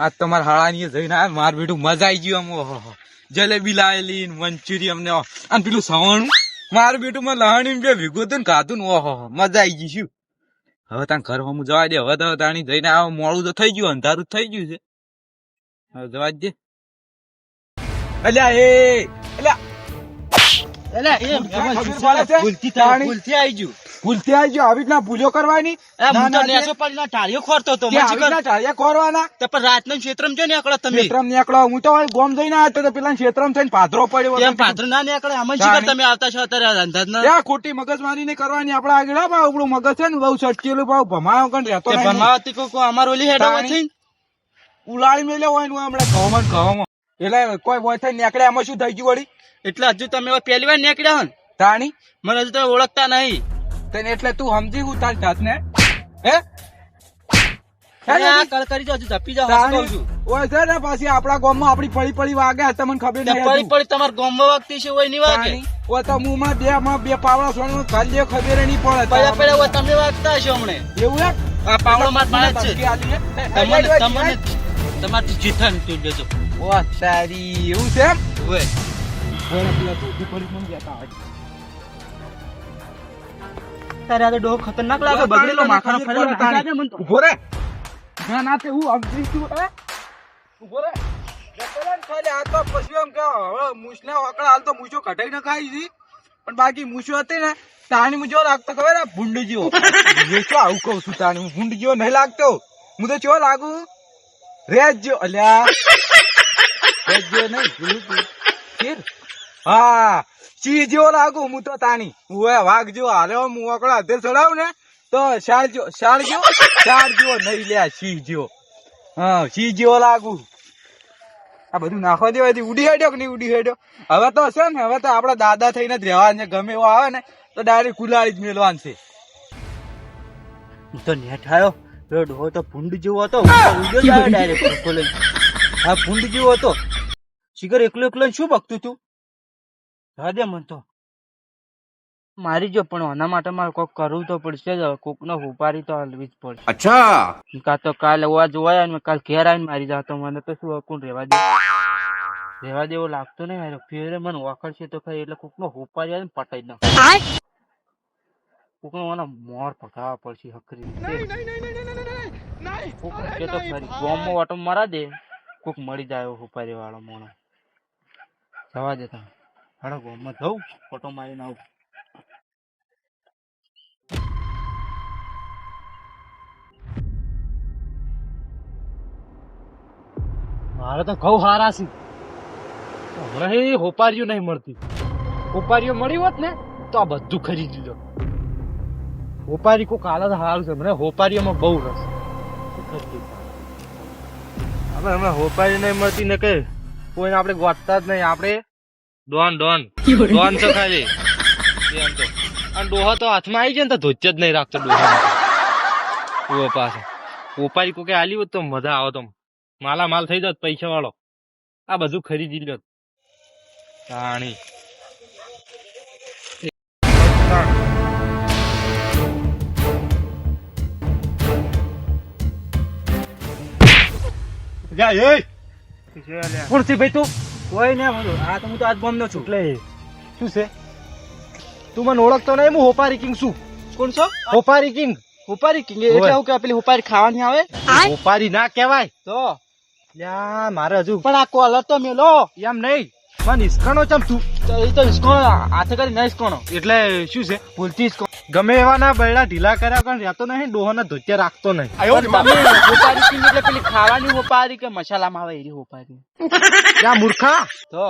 આજ તમારા હાળાની જઈને આવ્યા માર બેઠું મજા આવી ગયું આમ જલેબી લાયેલી મંચુરિયમ ને અને પેલું સવણ. માર બેટું માં લહાણી બે ભેગું હતું ને ખાધું ને, ઓહો મજા આવી ગઈ શું? હવે તાન ઘર હમું જવા દે, હવે તો તાણી જઈને આવો, મોડું તો થઈ ગયું, અંધારું થઈ ગયું છે. હવે જવા દે. અલ્યા એ, અલ્યા રીતના ક્ષેત્રમાં જો નીકળો તમે. ક્ષેત્રમ નીકળો. હું તો ગોમ જઈને આવ્યો તો પેલા ક્ષેત્રમ થઈને પડ્યો ના નીકળે? આમાં. તમે આવતા છો અત્યારે ખોટી મગજ મારી ને કરવાની. આપડે આગળ આપણું મગજ છે ને બહુ સટકેલું ભાવ ભમાયો કણ રહેતો. ભમાવતી કોઈ કોઈ ઓલી હેડ ઉલાળી મેલ્યો હોય ને હમણાં ઘઉં. એટલે કોઈ વોય થઈ નીકળે એમાં શું થઈ ગયું વળી? એટલે હજુ તમે પહેલી વાર નીકળ્યા હો તાણી? મને હજુ તમે ઓળખતા નહીં. તને એટલે તું સમજી હું તારી જાતને? હે? તમારા બે બે પાવડા સોનું ખાલી ખબર નહીં પડે તમે વાગતા હશો હમણે. એવું હે આ પાવડો માર પાસે જ ધમકી છે. આલી હે? તમને તમને તમારથી જીથા તું દેજો ઓ તારી એવું છે હોય બોલે પેલા ધોતી પડી મને કહેતા હોય. તારે આ તો ખતરનાક લાગે બગડેલો માખણો તાણી. લાગે મન તો. ઊભો રે. ના ના તે હું સમજી છું ઊભો રે. જતલન ખાલી. આ તો પછી એમ કે હવે મૂછને વાકડા હાલ તો મૂછો કઢાઈ ન ખાઈ છી. પણ બાકી મૂછો હતી ને તાણી મૂછો લાગતો ખબર ને ભૂંડ જેવો. શું આવું કહું છું તાણી હું ભૂંડ જેવો નહીં લાગતો. હું તો ચો લાગુ. રેજ જેવો. અલ્યા. રેજ જેવો નહીં બધું નાખવા દેવાથી ઉડી હેડ્યો કે નહીં ઉડી હેડ્યો? હવે તો છે ને, હવે તો આપડા દાદા થઈને જ રહેવા છે, ગમે એવો આવે ને, તો ડાયરેક્ટ કુલાળી જ મેળવાનું છે. હું તો આવ્યો, પેલો ડોહો તો ભૂંડ જેવો હતો, હું આ ગુંડ જેવો હતો શિખર એકલો એકલો શું બગતું તું હદે મન તો મારી જો પણ આના માટે મારે કોક કરવું તો પડશે જ કોકનો ઉપારી તો હલવી જ પડશે અચ્છા કાં તો કાલ હોવા જોવાય અને કાલ ઘેર આવીને મારી જાતો મને તો શું હકું રહેવા દે રહેવા દેવો લાગતો નહીં મારો ફેરે મને વખડશે તો ખાઈ એટલે કોકનો ઉપારી આવીને પટાઈ દઉં કોકનો મને મોર પકાવવા પડશે હકરી કોક કે તો ફરી ગોમો વાટો મરા દે કોક મળી જાય ઉપાડી વાળો મોણો. જવા દેતા હાડો ગોમમાં જવું ફોટો મારીને આવું. મારે તો ઘઉં હારા છે. હમણાં હોપારીઓ નહીં મળતી. હોપારીઓ મળી હોત ને, તો આ બધું ખરીદી લો હોપારી કોક હાલત હાલ છે. મને હોપારીઓમાં બહુ રસ આપણે હમણાં હોપારી નહીં મળતી ને કે કોઈને આપણે ગોતતા જ નહીં. આપણે ડોન ડોન. ડોન તો ખાલી. એમ તો. અને ડોહો તો હાથમાં આવી જાય ને તો ધોચ જ નહીં રાખતો ડોહા. પાસે હોપારી કોકે આલી હોત તો મજા આવે તો માલા માલ થઈ જાત પૈસા વાળો આ બધું ખરીદી લ્યો. તાણી કોણ છે ભાઈ તું? કોઈ ને આ તો હું તો આજ ગોમનો છું. એટલે શું છે? તું મને ઓળખતો નહીં હું હોપારી કિંગ છું. કોણ છો? હોપારી કિંગ. હોપારી કિંગ એટલે હું કે પેલી હોપારી ખાવાની આવે? હોપારી ના કહેવાય. તો? લ્યા મારે હજુ પણ આ કોલર તો મેલો. એમ નહીં. મને ઇસ્કોનો ચમ તું? તો એ તો હિસકોણો હાથે કરી ના ઇસ્કોનો એટલે શું છે? ભૂલથી ઇસ્કો ગમે એવાના બૈડા ઢીલા કર્યા પણ રહેતો નહીં ડોહાના ધોતિયા રાખતો નહીં. તમે ઉપારી કિંગ એટલે પેલી ખાવાની ઉપારી કે મસાલામાં આવે એરી ઉપારી ત્યાં મૂર્ખા? તો?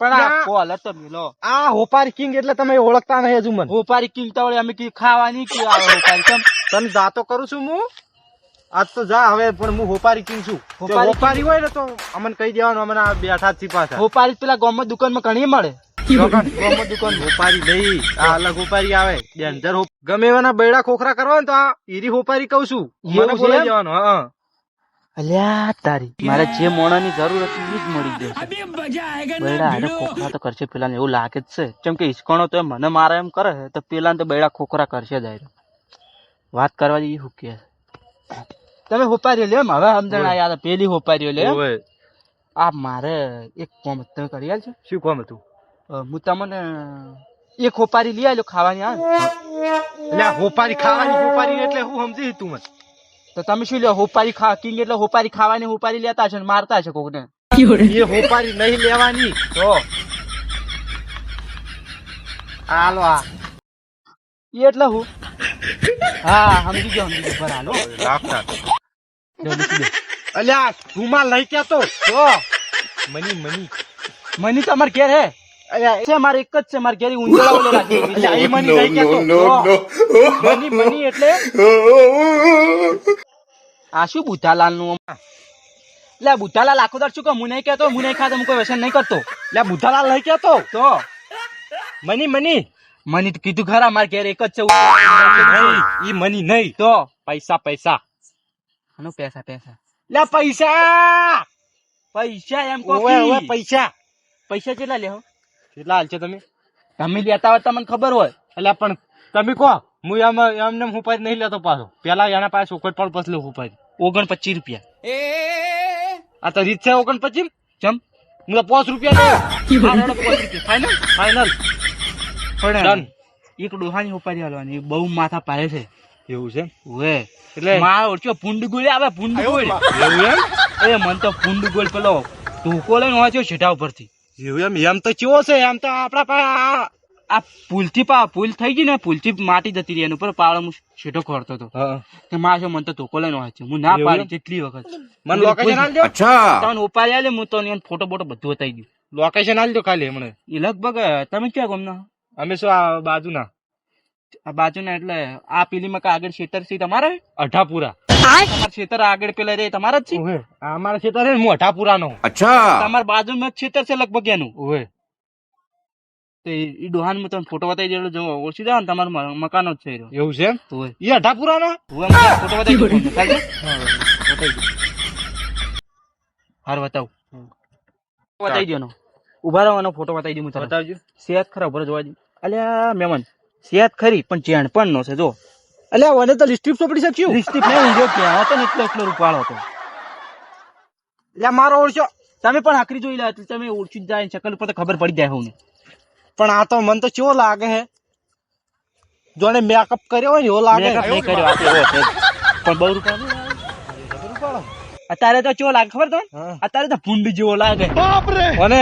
પણ આ કોલ તો મિલો. આ હોપારી કિંગ એટલે તમે ઓળખતા નહીં હજુ મને. હોપારી કિંગ તો અમે કી ખાવાની કે આવે હોપારી તમ તને જાતો કરું છું હું? આજ તો જા હવે પણ હું હોપારી કિંગ છું. હોપારી હોય ને તો અમને કહી દેવાનું અમને આ બેઠા થી પાછા. હોપારી પેલા ગામમાં દુકાનમાં ઘણી મળે. ગામમાં દુકાન હોપારી નહીં. આ અલગ હોપારી આવે. ડેન્જર ગમે એવાના બૈડા ખોખરા કરવા ને તો આ ઈરી હોપારી કહું છું. મને બોલાઈ? દેવાનું હા અલ્યા તારી. મારે જે મોણાની જરૂર હતી એ જ મળી જશે બૈડા હારે ખોખરા તો કરશે પેલા એવું લાગે જ છે. કેમ કે હિસકોણો તો મને મારા એમ કરે તો પેલા તો બૈડા ખોખરા કરશે જ વાત કરવા જઈએ હું કે તમે હોપારીઓ લ્યો એમ હવે સમજણ યાર પેલી હોપારીઓ લે ઓવે. આ મારે એક કોમ તમે કરી આલશો શું કોમ હતું? હું તમને એક હોપારી લઈ આલ્યો ખાવાની આવે એટલે હોપારી ખાવાની હોપારી એટલે હું સમજી તું મને. તો તમે શું લ્યો હોપારી ખા કિંગ એટલે હોપારી ખાવાની હોપારી લેતા છે ને મારતા છે કોકને. એ હોપારી નહીં લેવાની. તો હાલો આ. એટલે હું. હા સમજી ગયો સમજી ગયો. બરાબર હાલો. રાખતા લ્યો, મૂકી દો. અલ્યા રૂમાલ લઈ ક્યાં તો? તો મની મની. મની તો ઘેર હે. અલ્યા છે મારે એક જ છે મારે ઘેર ઈ ઓલે રાખી. મની લઈ ક્યાં તો? મની મની એટલે? આ શું બુધાલાલનું એટલે બુધાલાલ આખો દર શું કે હું નહીં કહેતો હું નહીં ખાતો હું કોઈ વ્યસન નહીં કરતો. એટલે બુધાલાલ લઈ ક્યાં તો? તો મની મની. મને તો કીધું ખરા મારે ઘેર એક જ છે ઈ મની નહીં. તો પૈસા પૈસા. આનો પૈસા પૈસા? લે પૈસા! પૈસા એમ કો પૈસા. પૈસા કેટલા લેહો કેટલા હાલ છે તમે. તમે લેતા હોય તમને ખબર હોય. એટલે પણ તમે કહો હું એમ એમને હું પારી નહીં લેતો પાછો. પેલા એના પાસે ચોકટ પણ પછી લઉં પારી ઓગણ પચીસ રૂપિયા. આ તો રીત છે ઓગણ પચીસ ચમ? હું પાંચ રૂપિયા ફાઈનલ ફાઈનલ Done. એક ડોહાની ઉપાડી હાલવાની. બહુ માથા પાડે છે. એવું છે? ઓએ એટલે મારા ઓળખ્યો ભૂંડ આવે ભૂંડ એવું એમ? એ મન તો ભૂંડ પેલો ધોકો લઈને વાંચ્યો છેટા ઉપરથી. એવું એમ? એમ તો ચેવો છે? એમ તો આપડા પા આ પુલથી પા પુલ થઈ ગઈ ને પુલથી માટી જતી રહી એના ઉપર પાળો હું છેટો ખોરતો હતો. હા. કે માં છે મને તો ધોકો લઈને વાંચ્યો. હું ના પાડી? કેટલી વખત. મને લોકેશન આલજો તમને ઉપાડી આલે હું તો એને ફોટો બોટો બધું બતાવી દઉં. લોકેશન આલજો ખાલી હમણાં. એ લગભગ તમે ક્યાં ગમના? અમે શું આ બાજુના? આ બાજુના એટલે આ પેલીમાં મકા આગળ ખેતર છે તમારે? અઢાપુરા. તમારા ખેતર આગળ પેલા રે તમારા જ છે? અમારા ખેતર હું અઢાપુરા નો અચ્છા. તમારા બાજુમાં જ ખેતર છે લગભગ એનું. ઓહે. તો એ ડોહાનમાં તમે ફોટો બતાવી દેલો જો ઓળખી જાવ ને તમારું મકાન જ છે એવું છે એમ? તો અઠાપુરાનો હું એમ ફોટો બતાવી દઉં દઉં. હાર બતાવ. બતાવી દો એનો. ઊભા રહો એનો ફોટો બતાવી દઉં. બતાવજો. સેહત ખરા ઊભા જોવા દે અલ્યા મેમન સેહત ખરી પણ ચેણ પણ નો છે જો. અલ્યા વને તો લિસ્ટિપ સોપડી શક્યું લિપસ્ટિક નહીં ઊંધો કે હતો ને એટલો એટલો રૂપાળો હતો અલ્યા મારો ઓળખ્યો તમે પણ આખરી જોઈ લે તમે ઓળખી જ જાય શકલ ઉપર તો ખબર પડી જાય હું પણ આ તો મને તો કેવો લાગે હે? જોને મેકઅપ કર્યો હોય ને એવો લાગે. મેકઅપ નહીં કર્યો આ તો પણ બહુ રૂપિયા અત્યારે તો કેવો લાગે ખબર તમને? અત્યારે તો ભૂંડ જેવો લાગે. અને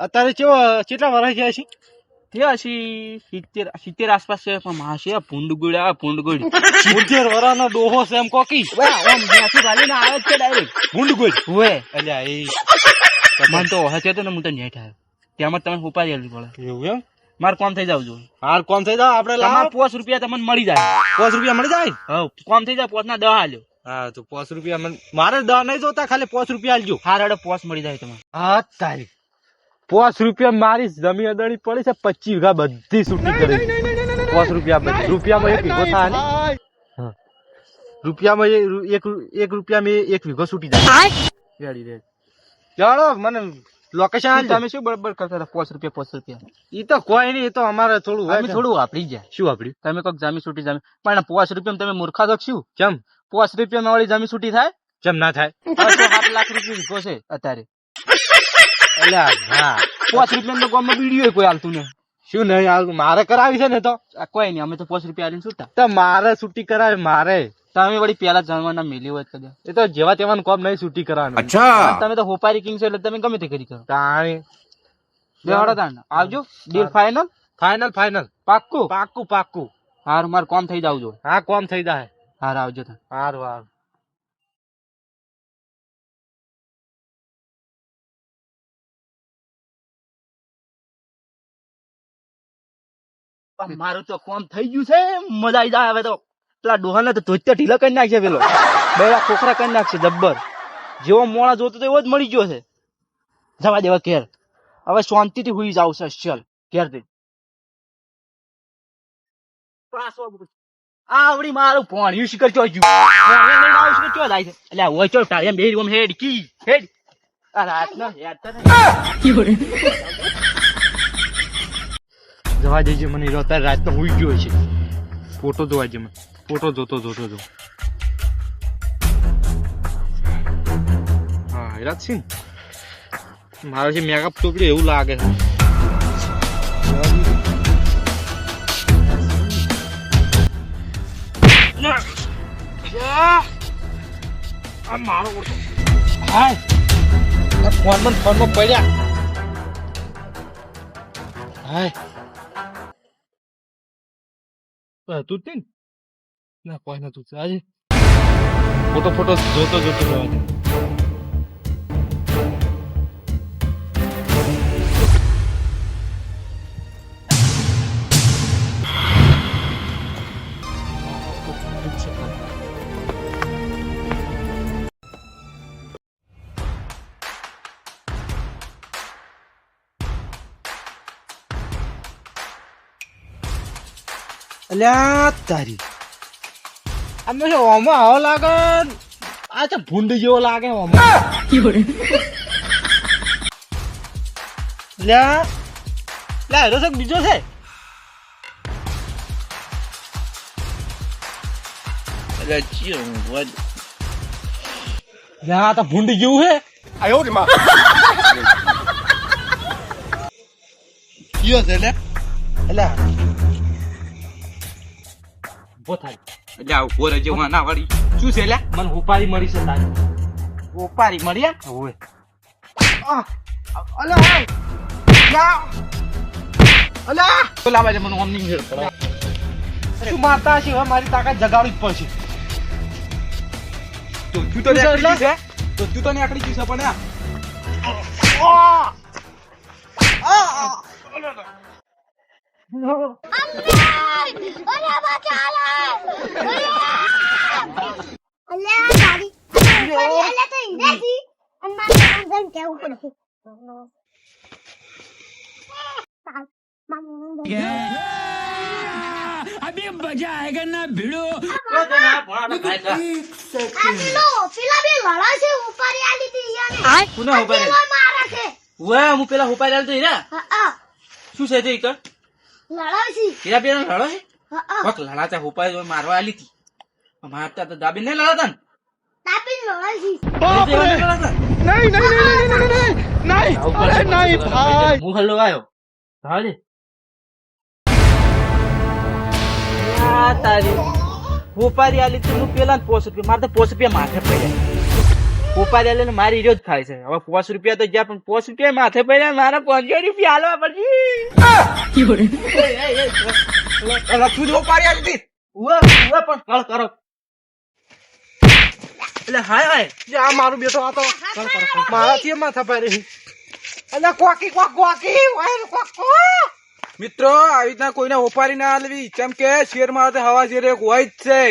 અત્યારે કેવો કેટલા વર્ષ ગયા છે? તે હશી સિત્તેર સિત્તેર આસપાસ છે પણ માસી આ ભૂંડ ગોળી આવે ભૂંડ ગોળી સિત્તેર વર્ષનો ડોહો છે એમ કોકી. આમ જ્યાંથી વાલીને આવે છે ડાયરેક્ટ ગુંડ ગુંડ હોય અલ્યા એ. મન તો હશે તો ને હું તો નેઠ આવ્યો ત્યાં તમે ઉપાડી આલવી પડે. એવું એમ? મારે કોમ થઈ જાવ જોઈએ હાર કોમ થઈ જાવ આપડે તમારે પોસ રૂપિયા તમને મળી જાય. પાંચ રૂપિયા મળી જાય? હા કોમ થઈ જાય પોસ ના દહ આલ્યો. હા તો પોસ રૂપિયા મને મારે દવા નહીં જોતા ખાલી પોસ રૂપિયા આલજો. હાર પોસ મળી જાય તમારે. હા તારી. પાંચ રૂપિયા મારી જમીન અદાણી પડી છે પચીસ વીઘા બધી છૂટી કરી. પાંચ રૂપિયા બધી. રૂપિયામાં એક વીઘો થાય રૂપિયામાં એક એક રૂપિયામાં એક વીઘો છૂટી જાય. રેડી રે ચાલો મને લોકેશન તમે શું બરાબર કરતા હતા? પાંચ રૂપિયા પાંચ રૂપિયા. ઈ તો કોઈ નહીં એ તો અમારે થોડું હોય અમે થોડું વાપરી જાય શું વાપર્યું? તમે કોઈક જામી છૂટી જામી પણ પાંચ રૂપિયા તમે મૂર્ખા તો શું? કેમ પાંચ રૂપિયા વાળી જામી છૂટી થાય? કેમ ના થાય? સાત લાખ રૂપિયા વીઘો છે અત્યારે. હા પાંચ રૂપિયા નો ગામમાં બીડીઓ કોઈ હાલતું ને શું નહીં હાલતું મારે કરાવી છે ને તો? કોઈ નહીં અમે તો પાંચ રૂપિયા આવીને છૂટા. તો મારે છૂટી કરાવે મારે. તમે વળી પેલા જણવાના મેલી હોય કદાચ. એ તો જેવા તેવાનું કોમ નહીં છૂટી કરવાનું. અચ્છા. તમે તો હોપારી કિંગ છો એટલે તમે ગમે તે કરી કરો. તાણી. દેવાડો તાણ. આવજો. ડીલ ફાઇનલ ફાઇનલ ફાઇનલ પાક્કું? પાક્કું પાક્કું. હાર માર કોમ થઈ જાવજો હા કોમ થઈ જાય હાર આવજો તાણ. હારું હારું. મારું તો કોમ થઈ ગયું છે, મજા આવી જાય હવે તો. પેલા ડોહાને તો ધોત્યા ઢીલા કરી નાખશે પેલો. બેડા ખોખરા કરી નાખશે, જબ્બર. જેવો મોણા જોતો તો એવો જ મળી ગયો છે. જવા દેવા ઘેર. હવે શાંતિથી હુઈ જાવ છે, ચલ ઘેરથી આવડી મારું ભણ્યું શિખર ચો ગયું ચો જાય એટલે હોય ચો ટાળિયા બેરી ઓમ હેડ. કી હેડ રાત ના યાદ તો. જવા દેજે મને અત્યારે રાતનો હુઈ ગયો છે. ફોટો જોવા જઈએ ફોટો જોતો જોતો જો ભાઈરાત છે ને? મારે છે મેકઅપ ચોપડી એવું લાગે છે. મારો હાય. ફોનમાં ફોનમાં પડ્યા. હાય. હતું જ ને? ના કોઈ નતું આજે ફોટો ફોટો જોતો જોતો રહેવા અલ્યા તારી. અમે છે ઓમાં આવો લાગે. આ તો ભૂંડ જેવો લાગે ઓમાં. લ્યા લ્યા એનો શોખ બીજો છે? લ્યા આ તો ભૂંડ જેવું છે. આયો રે માં. કયો છે લે અલ્યા ઊભો થાય. એટલે આ ઊભો રહેજે હું ના વળી. શું છે લ્યા મને ઉપાડી મળી છે તારી. ઉપારી મળી અલા હાય યા અલા પેલા બાજુ મને ઓમ નહીં શું મારતા હશે? હવે મારી તાકાત જગાડવી જ પડશે. તો તું તો આકડી છે તો તું તો ને ગઈ છે પણ આ. અલ્યા તારી અલ્યા તો ઇન્દેસી અને મારે આમ કેવું પડશે ચાલ, મારું આ પેલો ઉપાડી આલી હતી યાને કોને ઉપાડી પેલો મારે છે વે હું પેલા ઉપાય લાલતો હીરા હા હા શું છે તે કર લડા છે વક લડાતા ઉપાય જો મારવા આલી હતી. મારતા તો દાબી નહીં લડાતા ને. તાપી લડા છે નહીં નહીં નહીં નહીં નહીં નહીં અરે નહીં ભાઈ. હું હલ્લો આવ્યો હાલે તારી ઉપાડી આલી તી પેલા પોસ મારે તો માથે પડ્યા. ઉપાડી આલી મારી ઈરો જ ખાય છે. હવે પોસ રૂપિયા તો ગયા પણ પોસ રૂપિયા માથે પડ્યા મારા પાંચસો રૂપિયા હાલવા પડશે લખું તું જ આલી હતી ઉવે ઉવે પણ કળ કરો. એટલે હાય હાય. જે આ મારું બેટો આ તો મારાથી માથા પાડે અલ્યા કોકી કોક કોકી વાયર કોક કોક મિત્રો આવી રીતના કોઈને ઓપારી ના લેવી. કેમ કે શેરમાં હવા શેર એક હોય જ છે.